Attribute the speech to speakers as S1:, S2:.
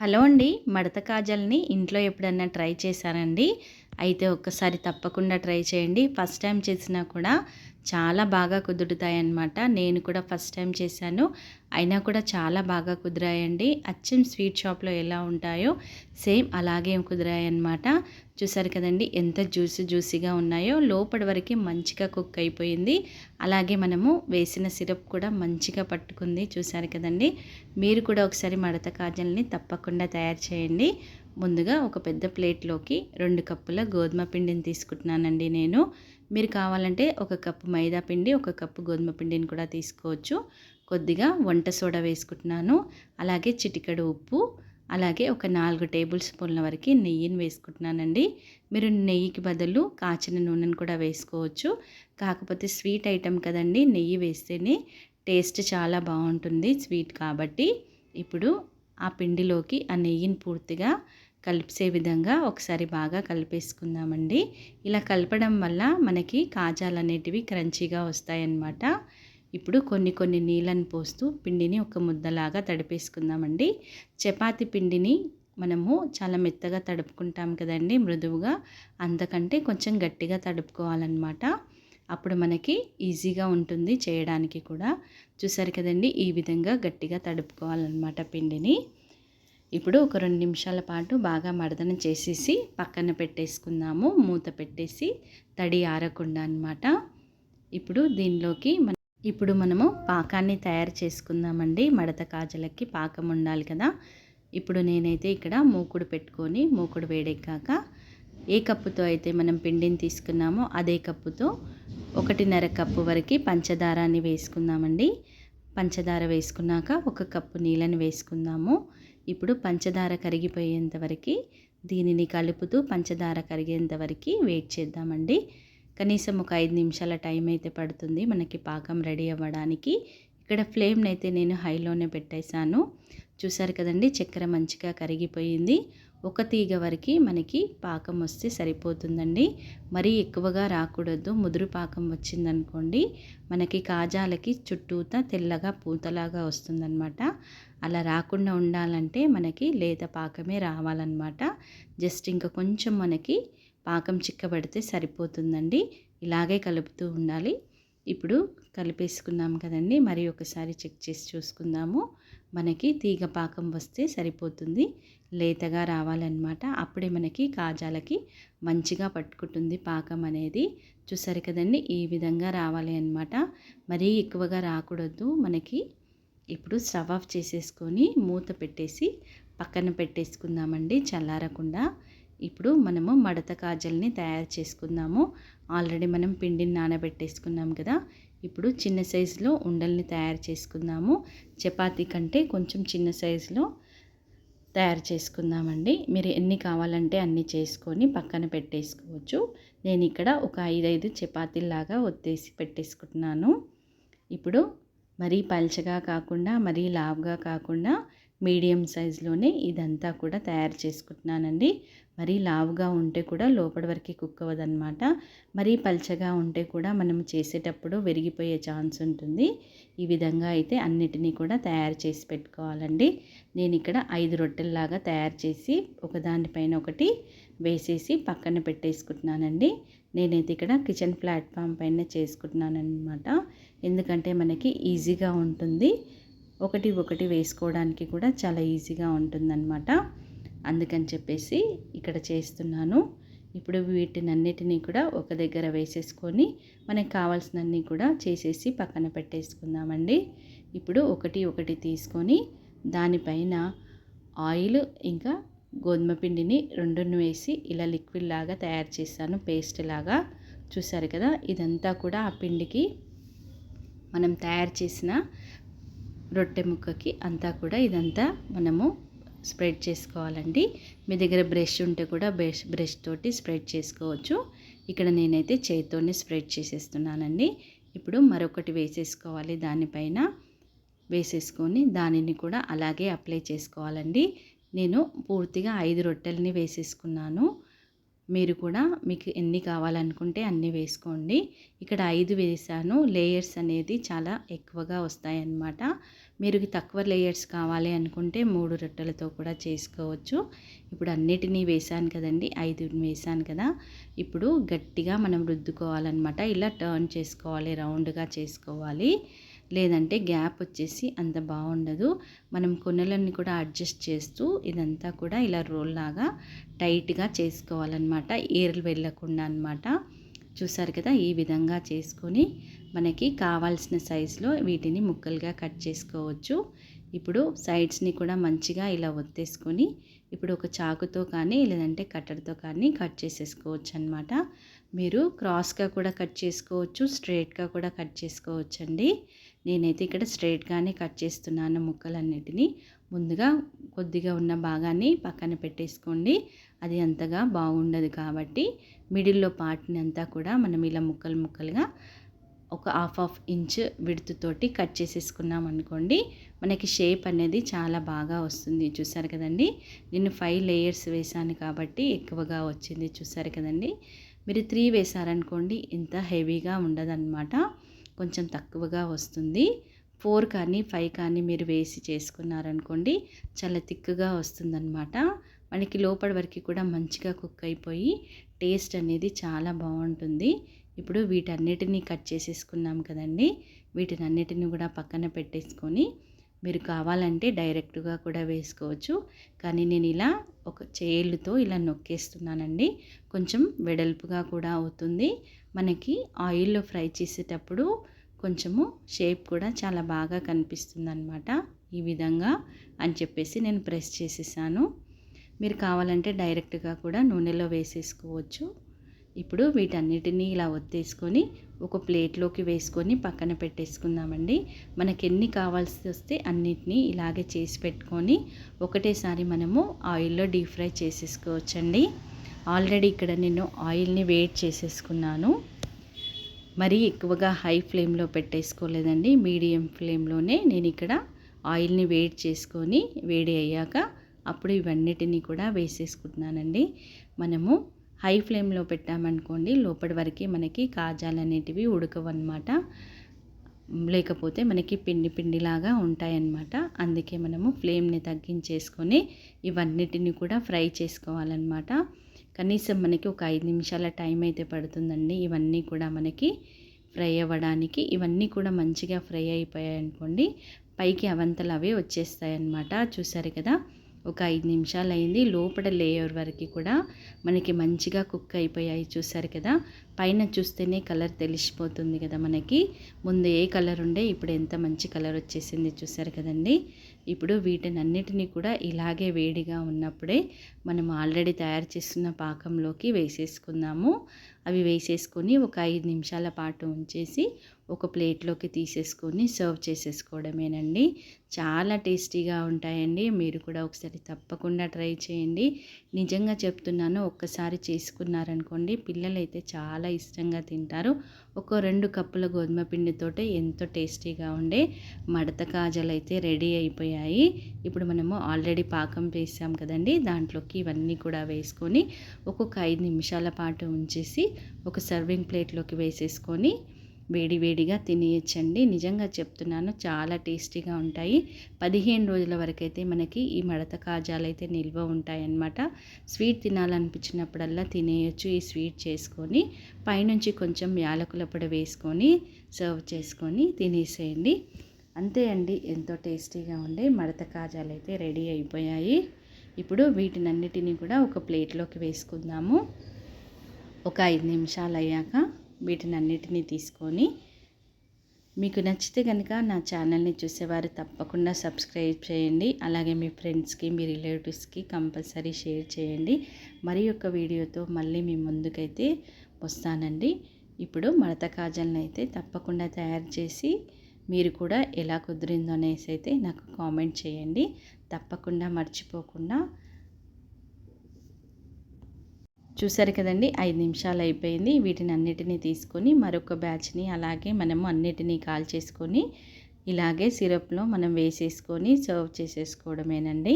S1: Hello అండి మడత కాజల్ని ఇంట్లో ఎప్పుడన్నా ట్రై చేశారండి? అయితే ఒక్కసారి తప్పకుండా ట్రై చేయండి. ఫస్ట్ టైం చేసినా కూడా చాలా బాగా కుదురుతాయన్నమాట. నేను కూడా ఫస్ట్ టైం చేశాను. అయినా కూడా చాలా బాగా కుదిరాయండి. అచ్చం స్వీట్ షాప్లో ఎలా ఉంటాయో సేమ్ అలాగే కుదిరాయన్నమాట. చూసారు కదండి ఎంత జ్యూస్ జ్యూసీగా ఉన్నాయో. లోపటి వరకు మంచిగా కుక్ అయిపోయింది. అలాగే మనము వేసిన సిరప్ కూడా మంచిగా పట్టుకుంది. చూసారు కదండి మీరు కూడా ఒకసారి మడత కాజల్ని తప్పకుండా తయారు చేయండి. ముందుగా ఒక పెద్ద ప్లేట్లోకి రెండు కప్పుల గోధుమ పిండిని తీసుకుంటున్నానండి నేను. మీరు కావాలంటే ఒక కప్పు మైదా పిండి ఒక కప్పు గోధుమ పిండిని కూడా తీసుకోవచ్చు. కొద్దిగా వంట సోడా వేసుకుంటున్నాను. అలాగే చిటికెడు ఉప్పు అలాగే ఒక నాలుగు టేబుల్ స్పూన్ల వరకు నెయ్యిని వేసుకుంటున్నానండి. మీరు నెయ్యికి బదులు కాచిన నూనెను కూడా వేసుకోవచ్చు. కాకపోతే స్వీట్ ఐటెం కదండి నెయ్యి వేస్తేనే టేస్ట్ చాలా బాగుంటుంది స్వీట్ కాబట్టి. ఇప్పుడు ఆ పిండిలోకి ఆ నెయ్యిని పూర్తిగా కలిపే విధంగా ఒకసారి బాగా కలిపేసుకుందామండి. ఇలా కలపడం వల్ల మనకి కాజాలు అనేటివి క్రంచీగా వస్తాయన్నమాట. ఇప్పుడు కొన్ని కొన్ని నీళ్ళని పోస్తూ పిండిని ఒక ముద్దలాగా తడిపేసుకుందామండి. చపాతి పిండిని మనము చాలా మెత్తగా తడుపుకుంటాం కదండి మృదువుగా. అంతకంటే కొంచెం గట్టిగా తడుపుకోవాలన్నమాట. అప్పుడు మనకి ఈజీగా ఉంటుంది చేయడానికి కూడా. చూసారు కదండి ఈ విధంగా గట్టిగా తడుపుకోవాలన్నమాట పిండిని. ఇప్పుడు ఒక రెండు నిమిషాల పాటు బాగా మడదన చేసేసి పక్కన పెట్టేసుకుందాము. మూత పెట్టేసి తడి ఆరకుండా అనమాట ఇప్పుడు దీనిలోకి మన ఇప్పుడు మనము పాకాన్ని తయారు చేసుకుందామండి. మడత కాజలకి పాకం ఉండాలి కదా. ఇప్పుడు నేనైతే ఇక్కడ మూకుడు పెట్టుకొని మూకుడు వేడెక్కాక ఏ కప్పుతో అయితే మనం పిండిని తీసుకున్నామో అదే కప్పుతో ఒకటిన్నర కప్పు వరకు పంచదారాన్ని వేసుకుందామండి. పంచదార వేసుకున్నాక ఒక కప్పు నీళ్ళని వేసుకుందాము. ఇప్పుడు పంచదార కరిగిపోయేంత వరకు దీనిని కలుపుతూ పంచదార కరిగేంత వరకు వెయిట్ చేద్దామండి. కనీసం ఒక ఐదు నిమిషాల టైం అయితే పడుతుంది మనకి పాకం రెడీ అవ్వడానికి. ఇక్కడ ఫ్లేమ్ని అయితే నేను హైలోనే పెట్టేశాను. చూసారు కదండి చక్కెర మంచిగా కరిగిపోయింది. ఒక తీగ వరకు మనకి పాకం వస్తే సరిపోతుందండి. మరీ ఎక్కువగా రాకూడదు. ముదురు పాకం వచ్చిందనుకోండి మనకి కాజాలకి చుట్టూతా తెల్లగా పూతలాగా వస్తుందన్నమాట. అలా రాకుండా ఉండాలంటే మనకి లేత పాకమే రావాలన్నమాట. జస్ట్ ఇంకా కొంచెం మనకి పాకం చిక్కబడితే సరిపోతుందండి. ఇలాగే కలుపుతూ ఉండాలి. ఇప్పుడు కలిపేసుకున్నాం కదండి. మరి ఒకసారి చెక్ చేసి చూసుకుందాము. మనకి తీగ పాకం వస్తే సరిపోతుంది. లేతగా రావాలన్నమాట. అప్పుడే మనకి కాజాలకి మంచిగా పట్టుకుంటుంది పాకం అనేది. చూసారు కదండి ఈ విధంగా రావాలి అన్నమాట. మరీ ఎక్కువగా రాకూడదు. మనకి ఇప్పుడు స్టవ్ ఆఫ్ చేసేసుకొని మూత పెట్టేసి పక్కన పెట్టేసుకుందామండి చల్లారకుండా. ఇప్పుడు మనము మడత కాజల్ని తయారు చేసుకుందాము. ఆల్రెడీ మనం పిండిని నానబెట్టేసుకున్నాం కదా ఇప్పుడు చిన్న సైజులో ఉండల్ని తయారు చేసుకుందాము. చపాతీ కంటే కొంచెం చిన్న సైజులో తయారు చేసుకుందామండి. మీరు ఎన్ని కావాలంటే అన్ని చేసుకొని పక్కన పెట్టేసుకోవచ్చు. నేను ఇక్కడ ఒక ఐదైదు చపాతీలాగా ఒత్తేసి పెట్టేసుకుంటున్నాను. ఇప్పుడు మరీ పల్చగా కాకుండా మరీ లావుగా కాకుండా మీడియం సైజులోనే ఇదంతా కూడా తయారు చేసుకుంటున్నానండి. మరీ లావుగా ఉంటే కూడా లోపల వరకు కుక్ అవ్వదన్నమాట. మరీ పల్చగా ఉంటే కూడా మనం చేసేటప్పుడు విరిగిపోయే ఛాన్స్ ఉంటుంది. ఈ విధంగా అయితే అన్నిటినీ కూడా తయారు చేసి పెట్టుకోవాలండి. నేను ఇక్కడ ఐదు రొట్టెల్లాగా తయారు చేసి ఒకదానిపైన ఒకటి వేసేసి పక్కన పెట్టేసుకుంటున్నానండి. నేనైతే ఇక్కడ కిచెన్ ప్లాట్ఫామ్ పైన చేసుకుంటున్నానమాట ఎందుకంటే మనకి ఈజీగా ఉంటుంది. ఒకటి ఒకటి వేసుకోవడానికి కూడా చాలా ఈజీగా ఉంటుందన్నమాట. అందుకని చెప్పేసి ఇక్కడ చేస్తున్నాను. ఇప్పుడు వీటినన్నిటినీ కూడా ఒక దగ్గర వేసేసుకొని మనకు కావాల్సినన్ని కూడా చేసేసి పక్కన పెట్టేసుకుందామండి. ఇప్పుడు ఒకటి ఒకటి తీసుకొని దానిపైన ఆయిల్ ఇంకా గోధుమ పిండిని రెండును వేసి ఇలా లిక్విడ్ లాగా తయారు చేశాను పేస్ట్ లాగా. చూసారు కదా ఇదంతా కూడా ఆ పిండికి మనం తయారు చేసిన రొట్టె ముక్కకి అంతా కూడా ఇదంతా మనము స్ప్రెడ్ చేసుకోవాలండి. మీ దగ్గర బ్రష్ ఉంటే కూడా బ్రష్ బ్రష్ తోటి స్ప్రెడ్ చేసుకోవచ్చు. ఇక్కడ నేనైతే చేతితోనే స్ప్రెడ్ చేసేస్తున్నానండి. ఇప్పుడు మరొకటి వేసేసుకోవాలి దానిపైన. వేసేసుకొని దానిని కూడా అలాగే అప్లై చేసుకోవాలండి. నేను పూర్తిగా ఐదు రొట్టెలని వేసేసుకున్నాను. మీరు కూడా మీకు ఎన్ని కావాలనుకుంటే అన్ని వేసుకోండి. ఇక్కడ ఐదు వేసాను. లేయర్స్ అనేది చాలా ఎక్కువగా వస్తాయన్నమాట. మీరు తక్కువ లేయర్స్ కావాలి అనుకుంటే మూడు రొట్టెలతో కూడా చేసుకోవచ్చు. ఇప్పుడు అన్నిటినీ వేసాను కదండి. ఐదు వేసాను కదా. ఇప్పుడు గట్టిగా మనం రుద్దుకోవాలన్నమాట. ఇలా టర్న్ చేసుకోవాలి రౌండ్గా చేసుకోవాలి. లేదంటే గ్యాప్ వచ్చేసి అంత బాగుండదు. మనం కొనలన్నీ కూడా అడ్జస్ట్ చేస్తూ ఇదంతా కూడా ఇలా రోల్ లాగా టైట్గా చేసుకోవాలన్నమాట. ఏర్లు వెళ్ళకుండా అనమాట చూసారు కదా? ఈ విధంగా చేసుకొని మనకి కావాల్సిన సైజులో వీటిని ముక్కలుగా కట్ చేసుకోవచ్చు. ఇప్పుడు సైడ్స్ని కూడా మంచిగా ఇలా ఒత్తేసుకొని ఇప్పుడు ఒక చాకుతో కానీ లేదంటే కట్టర్తో కానీ కట్ చేసేసుకోవచ్చు అనమాట మీరు క్రాస్గా కూడా కట్ చేసుకోవచ్చు స్ట్రేట్గా కూడా కట్ చేసుకోవచ్చు అండి నేనైతే ఇక్కడ స్ట్రైట్గానే కట్ చేస్తున్నాను ముక్కలన్నిటినీ. ముందుగా కొద్దిగా ఉన్న భాగాన్ని పక్కన పెట్టేసుకోండి. అది అంతగా బాగుండదు కాబట్టి మిడిల్లో పార్ట్ని అంతా కూడా మనం ఇలా ముక్కలు ముక్కలుగా ఒక హాఫ్ హాఫ్ ఇంచ్ విడుతుతోటి కట్ చేసేసుకున్నాం అనుకోండి మనకి షేప్ అనేది చాలా బాగా వస్తుంది. చూసారు కదండి? నేను ఫైవ్ లేయర్స్ వేసాను కాబట్టి ఎక్కువగా వచ్చింది. చూసారు కదండి? మీరు త్రీ వేసారనుకోండి ఇంత హెవీగా ఉండదన్నమాట. కొంచెం తక్కువగా వస్తుంది. ఫోర్ కానీ ఫైవ్ కానీ మీరు వేసి చేసుకున్నారనుకోండి చాలా తిక్కుగా వస్తుందన్నమాట. మనకి లోపల వరకు కూడా మంచిగా కుక్ అయిపోయి టేస్ట్ అనేది చాలా బాగుంటుంది. ఇప్పుడు వీటన్నిటినీ కట్ చేసేసుకున్నాం కదండి. వీటిని అన్నిటిని కూడా పక్కన పెట్టేసుకొని మీరు కావాలంటే డైరెక్ట్గా కూడా వేసుకోవచ్చు. కానీ నేను ఇలా ఒక చేళ్ళుతో ఇలా నొక్కేస్తున్నానండి. కొంచెం వెడల్పుగా కూడా అవుతుంది. మనకి ఆయిల్లో ఫ్రై చేసేటప్పుడు కొంచెము షేప్ కూడా చాలా బాగా కనిపిస్తుంది అనమాట ఈ విధంగా అని చెప్పేసి నేను ప్రెస్ చేసేసాను. మీరు కావాలంటే డైరెక్ట్గా కూడా నూనెలో వేసేసుకోవచ్చు. ఇప్పుడు వీటన్నిటినీ ఇలా ఒత్తేసుకొని ఒక ప్లేట్లోకి వేసుకొని పక్కన పెట్టేసుకుందామండి. మనకి ఎన్ని కావాల్సి వస్తే అన్నిటినీ ఇలాగే చేసి పెట్టుకొని ఒకటేసారి మనము ఆయిల్లో డీప్ ఫ్రై చేసేసుకోవచ్చండి. ఆల్రెడీ ఇక్కడ నేను ఆయిల్ని వేట్ చేసేసుకున్నాను. మరీ ఎక్కువగా హై ఫ్లేమ్లో పెట్టేసుకోలేదండి. మీడియం ఫ్లేమ్లోనే నేను ఇక్కడ ఆయిల్ని వేట్ చేసుకొని వేడి అయ్యాక అప్పుడు ఇవన్నిటినీ కూడా వేసేసుకుంటున్నానండి. మనము హై ఫ్లేమ్లో పెట్టామనుకోండి లోపటి వరకు మనకి కాజాలు అనేటివి ఉడకవన్నమాట. లేకపోతే మనకి పిండి పిండిలాగా ఉంటాయన్నమాట. అందుకే మనము ఫ్లేమ్ని తగ్గించేసుకొని ఇవన్నిటిని కూడా ఫ్రై చేసుకోవాలన్నమాట. కనీసం మనకి ఒక ఐదు నిమిషాల టైం అయితే పడుతుందండి. ఇవన్నీ కూడా మనకి ఫ్రై అవ్వడానికి ఇవన్నీ కూడా మంచిగా ఫ్రై అయిపోయాయి అనుకోండి పైకి అవంతలు అవే వచ్చేస్తాయి అన్నమాట చూసారు కదా? ఒక ఐదు నిమిషాలు అయింది లోపల లేయర్ వరకు కూడా మనకి మంచిగా కుక్ అయిపోయాయి చూసారు కదా. పైన చూస్తేనే కలర్ తెలిసిపోతుంది కదా మనకి. ముందు ఏ కలర్ ఉండే ఇప్పుడు ఎంత మంచి కలర్ వచ్చేసింది చూసారు కదండి. ఇప్పుడు వీటినన్నిటినీ కూడా ఇలాగే వేడిగా ఉన్నప్పుడే మనం ఆల్రెడీ తయారు చేస్తున్న పాకంలోకి వేసేసుకుందాము. అవి వేసేసుకొని ఒక ఐదు నిమిషాల పాటు ఉంచేసి ఒక ప్లేట్లోకి తీసేసుకొని సర్వ్ చేసేసుకోవడమేనండి. చాలా టేస్టీగా ఉంటాయండి. మీరు కూడా ఒకసారి తప్పకుండా ట్రై చేయండి. నిజంగా చెప్తున్నాను ఒక్కసారి చేసుకున్నారనుకోండి పిల్లలైతే చాలా ఇష్టంగా తింటారు. ఒక రెండు కప్పుల గోధుమ పిండితోటే ఎంతో టేస్టీగా ఉండే మడత కాజలు అయితే రెడీ అయిపోయాయి. ఇప్పుడు మనము ఆల్రెడీ పాకం వేసాం కదండి దాంట్లోకి ఇవన్నీ కూడా వేసుకొని ఒక్కొక్క ఐదు నిమిషాల పాటు ఉంచేసి ఒక సర్వింగ్ ప్లేట్లోకి వేసేసుకొని వేడి వేడిగా తినేయచ్చండి. నిజంగా చెప్తున్నాను చాలా టేస్టీగా ఉంటాయి. పదిహేను రోజుల వరకు అయితే మనకి ఈ మడత కాజాలు అయితే నిల్వ ఉంటాయన్నమాట. స్వీట్ తినాలనిపించినప్పుడల్లా తినేయచ్చు. ఈ స్వీట్ చేసుకొని పైనుంచి కొంచెం యాలకుల పొడి వేసుకొని సర్వ్ చేసుకొని తినేసేయండి. అంతే అండి. ఎంతో టేస్టీగా ఉండే మడత కాజాలు అయితే రెడీ అయిపోయాయి. ఇప్పుడు వీటినన్నిటినీ కూడా ఒక ప్లేట్లోకి వేసుకుందాము. ఒక ఐదు నిమిషాలు అయ్యాక వీటిని అన్నిటినీ తీసుకొని మీకు నచ్చితే కనుక నా ఛానల్ని చూసేవారు తప్పకుండా సబ్స్క్రైబ్ చేయండి. అలాగే మీ ఫ్రెండ్స్కి మీ రిలేటివ్స్కి కంపల్సరీ షేర్ చేయండి. మరి యొక్క వీడియోతో మళ్ళీ మీ ముందుకైతే వస్తానండి. ఇప్పుడు మడత కాజల్ని అయితే తప్పకుండా తయారు చేసి మీరు కూడా ఎలా కుదిరిందో అనేసి అయితే నాకు కామెంట్ చేయండి. తప్పకుండా మర్చిపోకుండా చూసారు కదండి ఐదు నిమిషాలు అయిపోయింది. వీటిని అన్నిటినీ తీసుకొని మరొక బ్యాచ్ని అలాగే మనము అన్నిటినీ కాల్ చేసుకొని ఇలాగే సిరప్లో మనం వేసేసుకొని సర్వ్ చేసేసుకోవడమేనండి.